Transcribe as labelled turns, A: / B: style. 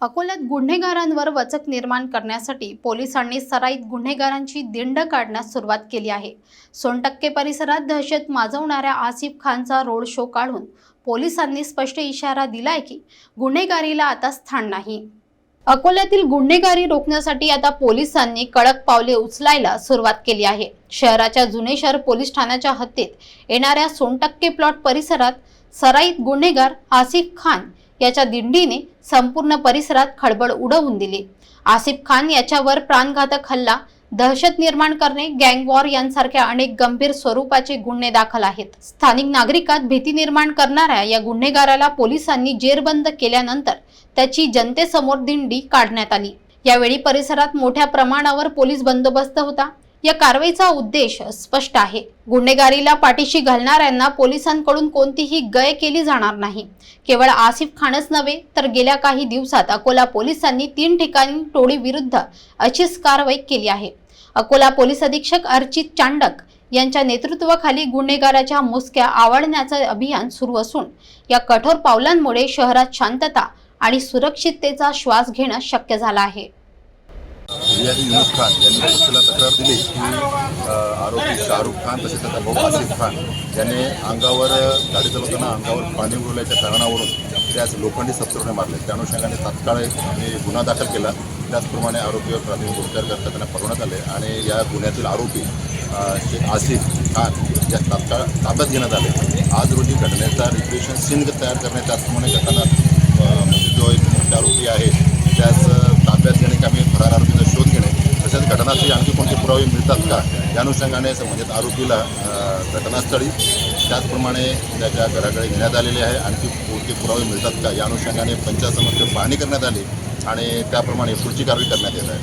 A: अकोल्यात गुन्हेगारांवर वचक निर्माण करण्यासाठी पोलिसांनी सराईत गुन्हेगारांची दिंड काढण्यास सुरुवात केली आहे. सोनटक्के परिसरात दहशत माजवणाऱ्या आसिफ खानचा रोड शो काढून पोलिसांनी स्पष्ट इशारा दिलाय की गुन्हेगारीला आता स्थान नाही. अकोल्यातील गुन्हेगारी रोखण्यासाठी आता पोलिसांनी कडक पावले उचलायला सुरुवात केली आहे. शहराच्या जुने शहर पोलीस ठाण्याच्या हद्दीत येणाऱ्या सोनटक्के प्लॉट परिसरात सराईत गुन्हेगार आसिफ खान याच्या दिंडीने संपूर्ण परिसरात खळबळ उडवून दिली. आसिफ खान याच्यावर प्राणघातक हल्ला दहशत निर्माण करणे गँग वॉर यांसारख्या अनेक गंभीर स्वरूपाचे गुन्हे दाखल आहेत. स्थानिक नागरिकात भीती निर्माण करणाऱ्या या गुन्हेगाराला पोलिसांनी जेरबंद केल्यानंतर त्याची जनतेसमोर दिंडी काढण्यात आली. यावेळी परिसरात मोठ्या प्रमाणावर पोलीस बंदोबस्त होता. या कारवाईचा उद्देश स्पष्ट आहे. गुन्हेगारीला पाठीशी घालणाऱ्यांना पोलिसांकडून कोणतीही गय केली जाणार नाही. केवळ आसिफ खानच नव्हे तर गेल्या काही दिवसात अकोला पोलिसांनी तीन ठिकाणी टोळी विरुद्ध अशीच कारवाई केली आहे. अकोला पोलीस अधीक्षक अर्चित चांडक यांच्या नेतृत्वाखाली गुन्हेगाराच्या मुसक्या आवडण्याचं अभियान सुरू असून या कठोर पावलांमुळे शहरात शांतता आणि सुरक्षिततेचा श्वास घेणं शक्य झालं आहे.
B: फिर्यादी युनुस खान यांनी पोलिसाला तक्रार दिली की आरोपी शाहरुख खान तसेच त्याचा भाऊ आसिफ खान याने अंगावर गाडी चालवताना अंगावर पाणी उरल्याच्या कारणावरून त्यास लोखंडी सत्तरने मारले. त्या अनुषंगाने तात्काळ गुन्हा दाखल केला. त्याचप्रमाणे आरोपीवर प्राथमिक उपचार करता त्यांना पकडण्यात आले आणि या गुन्ह्यातील आरोपी आसिफ खान या तात्काळ ताब्यात घेण्यात आले. आज रोजी घटनेचा रिक्रिएशन सिंग तयार करणे त्याचप्रमाणे घटना म्हणजे जो एक मुख्य आरोपी आहे त्यास अ, ताब्यात घेणे किंवा फरार आरोपीचा शोध घेणे तसेच आणखी कोणते पुरावे मिळतात का? या अनुषंगाने संबंधित आरोपीला घटनास्थळी त्याचप्रमाणे त्याच्या घराकडे घेण्यात आलेले आहे. आणखी कोणते पुरावे मिळतात का? या अनुषंगाने पंचायत समक्ष पाहणी करण्यात आली आणि त्याप्रमाणे पुढची कारवाई करण्यात येत आहे.